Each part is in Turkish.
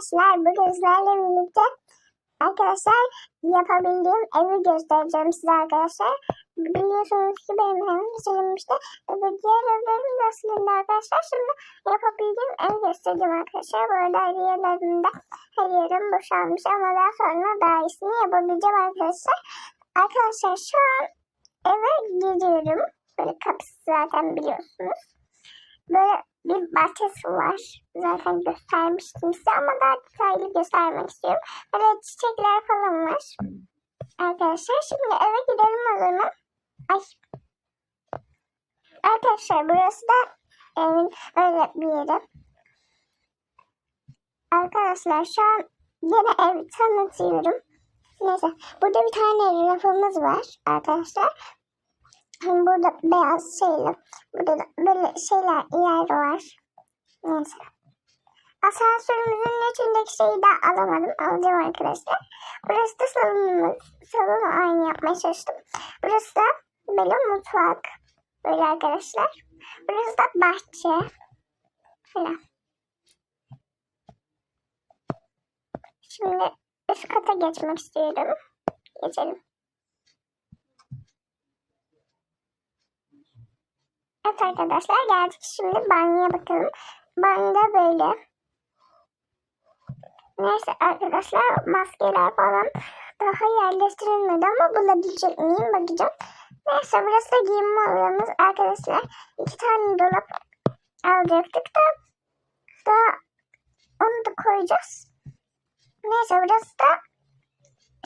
arkadaşlar bugün sizlerle birlikte arkadaşlar yapabildiğim evi göstereceğim size arkadaşlar. Biliyorsunuz ki benim evim silinmişti. Diğer evlerim de silindi arkadaşlar. Şimdi yapabildiğim evi göstereceğim arkadaşlar. Bu arada her yerlerinde her yerim boşalmış ama daha sonra daha iyisini yapabileceğim arkadaşlar. Arkadaşlar şu an eve gidiyorum. Böyle kapısı zaten biliyorsunuz. Böyle bir bahçesi var. Zaten göstermiştim size ama daha detaylı göstermek istiyorum. Böyle çiçekler falan var. Arkadaşlar şimdi eve gidelim o zaman. Ay. Arkadaşlar burası da evin öyle bir yeri. Arkadaşlar şu an yine evi tanıtıyorum. Neyse burada bir tane rafımız var arkadaşlar. Hem burada beyaz şeyler, burada da böyle şeyler yer var. Neyse. Asansörümüzün içindeki şeyi de alamadım. Alacağım arkadaşlar. Burası da salonumuz. Salonu aynı yapmaya çalıştım. Burası da böyle mutfak. Böyle arkadaşlar. Burası da bahçe. Falan. Şimdi üst kata geçmek istiyorum. Geçelim. Arkadaşlar geldik şimdi banyoya bakalım. Banyoda böyle. Neyse arkadaşlar maskeler falan daha yerleştirilmedi ama bulabilecek miyim bakacağım. Neyse burası da giyinme odamız arkadaşlar. İki tane dolap alacaktık da daha onu da koyacağız. Neyse burası da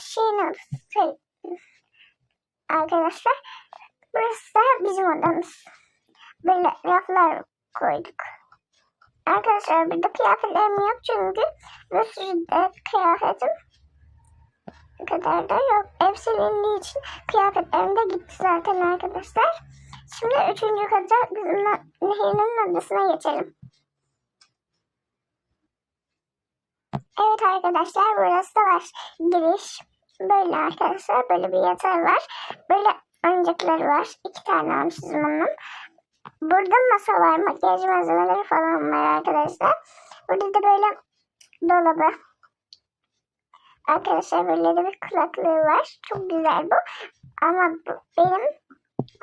şeyin odası. Arkadaşlar burası da bizim odamız böyle raflar koyduk. Arkadaşlar burada kıyafetlerim yok çünkü bir sürü de kıyafetim bu kadar da yok. Ev silindiği için kıyafetlerim de gitti zaten arkadaşlar. Şimdi üçüncü kata bizim Nehir'in odasına geçelim. Evet arkadaşlar burası da var. Giriş. Böyle arkadaşlar böyle bir yatağı var. Böyle oyuncakları var. İki tane almışız bunun. Burada masa var, makyaj malzemeleri falan var arkadaşlar. Burada da böyle dolabı. Arkadaşlar böyle de bir kulaklığı var. Çok güzel bu. Ama bu benim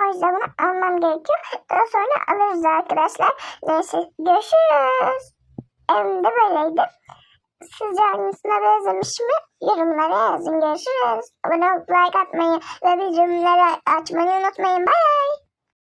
o yüzden bunu almam gerekiyor. Daha sonra alırız arkadaşlar. Neyse görüşürüz. Evimde böyleydi. Sizce hangisine benzemiş mi? Yorumlara yazın. Görüşürüz. Abone olup like atmayı ve bildirimleri açmayı unutmayın. Bye.